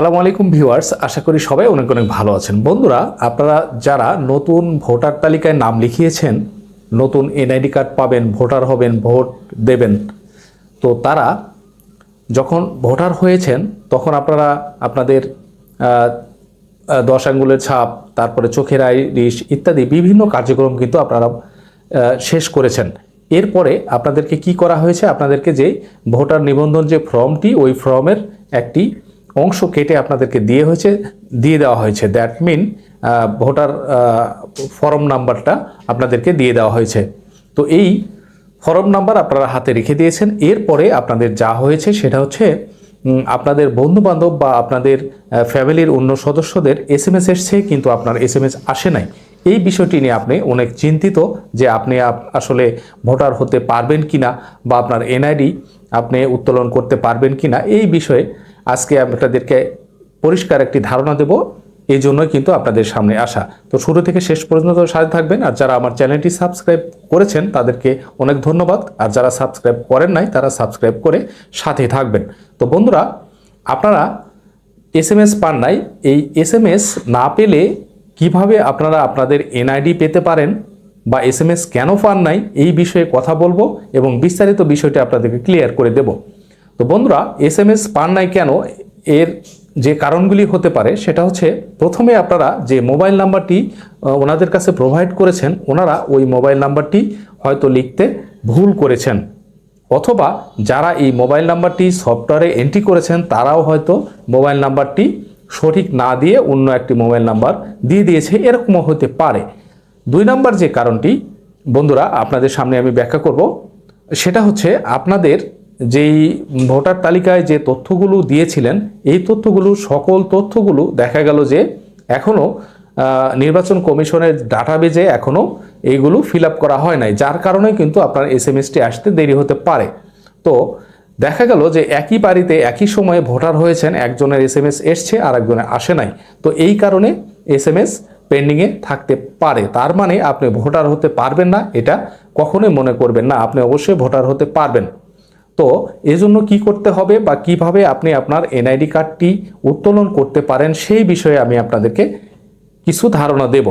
আসসালামু আলাইকুম ভিউয়ার্স, আশা করি সবাই অনেক অনেক ভালো আছেন। বন্ধুরা, আপনারা যারা নতুন ভোটার তালিকায় নাম লিখিয়েছেন, নতুন এনআইডি কার্ড পাবেন, ভোটার হবেন, ভোট দেবেন, তো তারা যখন ভোটার হয়েছেন, তখন আপনারা আপনাদের দশ আঙ্গুলের ছাপ, তারপরে চোখের আইরিশ ইত্যাদি বিভিন্ন কার্যক্রম কিন্তু আপনারা শেষ করেছেন। এরপরে আপনাদেরকে কি করা হয়েছে? আপনাদেরকে যে ভোটার নিবন্ধন যে ফর্মটি, ওই ফর্মের একটি অংশ কেটে আপনাদেরকে দিয়ে হয়েছে, দিয়ে দেওয়া হয়েছে। দ্যাট মিন ভোটার ফর্ম নাম্বারটা আপনাদেরকে দিয়ে দেওয়া হয়েছে। তো এই ফর্ম নাম্বার আপনারা হাতে রেখে দিয়েছেন। এরপরে আপনাদের যা হয়েছে সেটা হচ্ছে আপনাদের বন্ধু বান্ধব বা আপনাদের ফ্যামিলির অন্য সদস্যদের এস এম এস এসছে, কিন্তু আপনার এস এম এস আসে নাই। এই বিষয়টি নিয়ে আপনি অনেক চিন্তিত যে আপনি আপ- আসলে ভোটার হতে পারবেন কিনা বা আপনার এনআইডি আপনি উত্তোলন করতে পারবেন কিনা। এই বিষয়ে আজকে আপনাদেরকে পরিষ্কার একটি ধারণা দেব, এই জন্যই কিন্তু আপনাদের সামনে আসা। তো শুরু থেকে শেষ পর্যন্ত সাথে থাকবেন, আর যারা আমার চ্যানেলটি সাবস্ক্রাইব করেছেন, তাদেরকে অনেক ধন্যবাদ। আর যারা সাবস্ক্রাইব করেন নাই, তারা সাবস্ক্রাইব করে সাথে থাকবেন। তো বন্ধুরা, আপনারা এস এম এস পান নাই, এই এস এম এস না পেলে কীভাবে আপনারা আপনাদের এনআইডি পেতে পারেন বা এস এম এস কেন পান নাই, এই বিষয়ে কথা বলব এবং বিস্তারিত বিষয়টি আপনাদেরকে ক্লিয়ার করে দেব। তো বন্ধুরা এস এম এস পান নাই কেন? এর যে কারণগুলি হতে পারে, সেটা হচ্ছে প্রথমে আপনারা যে মোবাইল নাম্বারটি ওনাদের কাছে প্রোভাইড করেছেন, ওনারা ওই মোবাইল নাম্বারটি হয়তো লিখতে ভুল করেছেন। অথবা যারা এই মোবাইল নাম্বারটি সফটওয়্যারে এন্ট্রি করেছেন, তারাও হয়তো মোবাইল নাম্বারটি সঠিক না দিয়ে অন্য একটি মোবাইল নাম্বার দিয়ে দিয়েছে, এরকমও হতে পারে। দুই নাম্বার যে কারণটি, বন্ধুরা, আপনাদের সামনে আমি ব্যাখ্যা করব, সেটা হচ্ছে আপনাদের যেই ভোটার তালিকায় যে তথ্যগুলো দিয়েছিলেন, এই তথ্যগুলো, সকল তথ্যগুলো দেখা গেল যে এখনও নির্বাচন কমিশনের ডাটাবেজে এখনও এইগুলো ফিল করা হয় নাই, যার কারণে কিন্তু আপনার এস আসতে দেরি হতে পারে। তো দেখা গেল যে একই বাড়িতে একই সময়ে ভোটার হয়েছেন, একজনের এস এম এস এসছে আর একজনের আসে নাই। তো এই কারণে এস এম এস পেন্ডিংয়ে থাকতে পারে। তার মানে আপনি ভোটার হতে পারবেন না, এটা কখনোই মনে করবেন না। আপনি অবশ্যই ভোটার হতে পারবেন। তো এজন্য কি করতে হবে বা কীভাবে আপনি আপনার এনআইডি কার্ডটি উত্তোলন করতে পারেন সেই বিষয়ে আমি আপনাদেরকে কিছু ধারণা দেব।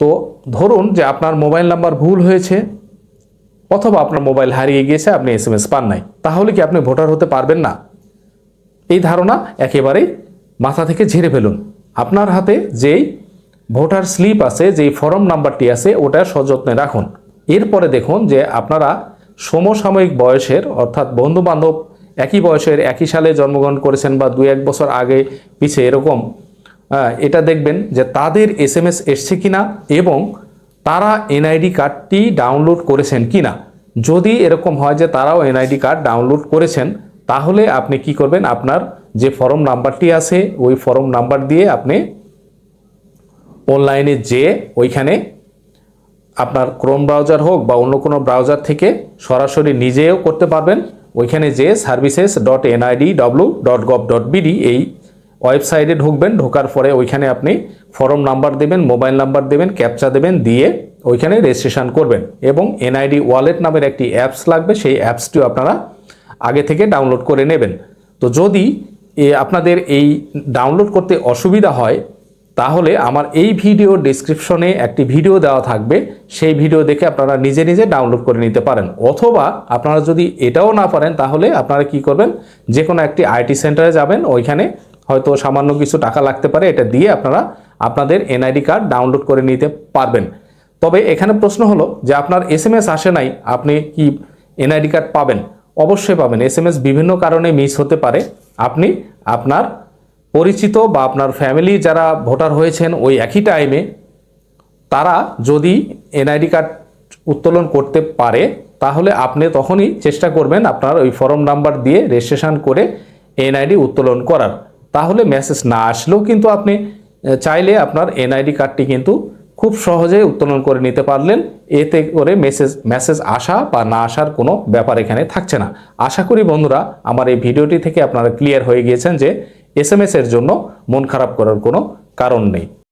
তো ধরুন যে আপনার মোবাইল নাম্বার ভুল হয়েছে অথবা আপনার মোবাইল হারিয়ে গিয়েছে, আপনি এস এম এস পান নাই, তাহলে কি আপনি ভোটার হতে পারবেন না? এই ধারণা একেবারেই মাথা থেকে ঝেড়ে ফেলুন। আপনার হাতে যেই ভোটার স্লিপ আছে, যেই ফর্ম নাম্বারটি আছে, ওটা সযত্নে রাখুন। এরপরে দেখুন যে আপনারা সমসাময়িক বয়সের, অর্থাৎ বন্ধু বান্ধব একই বয়সের একই সালে জন্মগ্রহণ করেছেন বা দু এক বছর আগে পিছে এরকম এটা দেখবেন যে তাদের এস এম এস এসছে কিনা এবং তারা এনআইডি কার্ডটি ডাউনলোড করেছেন কি না যদি এরকম হয় যে তারাও এনআইডি কার্ড ডাউনলোড করেছেন, তাহলে আপনি কি করবেন? আপনার যে ফর্ম নাম্বারটি আছে, ওই ফর্ম নাম্বার দিয়ে আপনি অনলাইনে যে ওইখানে আপনার ক্রোম ব্রাউজার হোক বা অন্য কোনো ব্রাউজার থেকে সরাসরি নিজেও করতে পারবেন। ওইখানে যে services dot NID W dot gov dot BD এই ওয়েবসাইটে ঢুকবেন। ঢোকার পরে ওইখানে আপনি ফর্ম নাম্বার দেবেন মোবাইল নাম্বার দেবেন ক্যাপচা দেবেন, দিয়ে ওইখানে রেজিস্ট্রেশন করবেন। এবং এনআইডি ওয়ালেট নামের একটি অ্যাপস লাগবে, সেই অ্যাপসটিও আপনারা আগে থেকে ডাউনলোড করে নেবেন। তো যদি আপনাদের এই ডাউনলোড করতে অসুবিধা হয় তাহলে আমার এই ভিডিও ডিসক্রিপশনে একটি ভিডিও দেওয়া থাকবে। সেই ভিডিও দেখে আপনারা নিজে নিজে ডাউনলোড করে নিতে পারেন। অথবা আপনারা যদি এটাও না পারেন, তাহলে আপনারা কি করবেন? যে কোনো একটি আইটি সেন্টারে যাবেন, ওইখানে হয়তো সামান্য কিছু টাকা লাগতে পারে, এটা দিয়ে আপনারা আপনাদের এনআইডি কার্ড ডাউনলোড করে নিতে পারবেন। তবে এখানে প্রশ্ন হলো যে আপনার এস এম এস আসে নাই, আপনি কি এনআইডি কার্ড পাবেন? অবশ্যই পাবেন। এস এম এস বিভিন্ন কারণে মিস হতে পারে। আপনি আপনার পরিচিত বা আপনার ফ্যামিলি যারা ভোটার হয়েছেন ওই একই টাইমে তারা যদি এনআইডি কার্ড উত্তোলন করতে পারে, তাহলে আপনি তখনই চেষ্টা করবেন আপনার ওই ফর্ম নাম্বার দিয়ে রেজিস্ট্রেশন করে এনআইডি উত্তোলন করার। তাহলে মেসেজ না আসলেও কিন্তু আপনি চাইলে আপনার এনআইডি কার্ডটি কিন্তু খুব সহজে উত্তোলন করে নিতে পারলেন। এতে করে মেসেজ মেসেজ আসা বা না আসার কোনো ব্যাপার এখানে থাকছে না। আশা করি বন্ধুরা, আমার এই ভিডিওটি থেকে আপনারা ক্লিয়ার হয়ে গিয়েছেন যে এস এর জন্য মন খারাপ করার কোনো কারণ নেই।